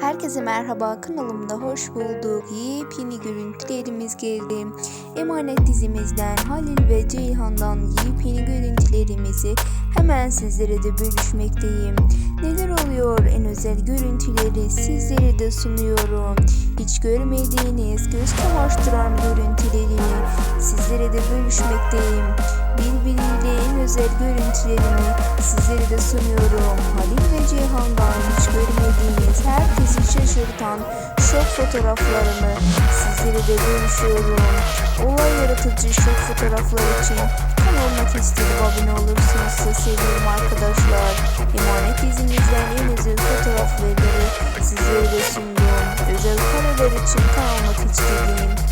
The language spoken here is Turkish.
Herkese merhaba kanalımda hoş bulduk. Yepyeni görüntülerimiz geldi. Emanet dizimizden Halil ve Ceyhan'dan yepyeni görüntülerimizi hemen sizlere de bölüşmekteyim. Neler oluyor en özel görüntüleri sizlere de sunuyorum. Hiç görmediğiniz göz kamaştıran görüntülerimi sizlere de bölüşmekteyim. Birbiriyle en özel görüntülerimi sizlere de sunuyorum. Halil ve Ceyhan'dan hiç görmediğiniz şaşırtan şok fotoğraflarımı sizlere de bölüşüyorum. Olay yaratıcı şok fotoğraflar için kanalıma kestirip abone olursunuz. Size seviyorum arkadaşlar. Emanet dizimizden en özel fotoğrafları sizlere de sundum. Özel kareler için kanalıma kestirdiğiniz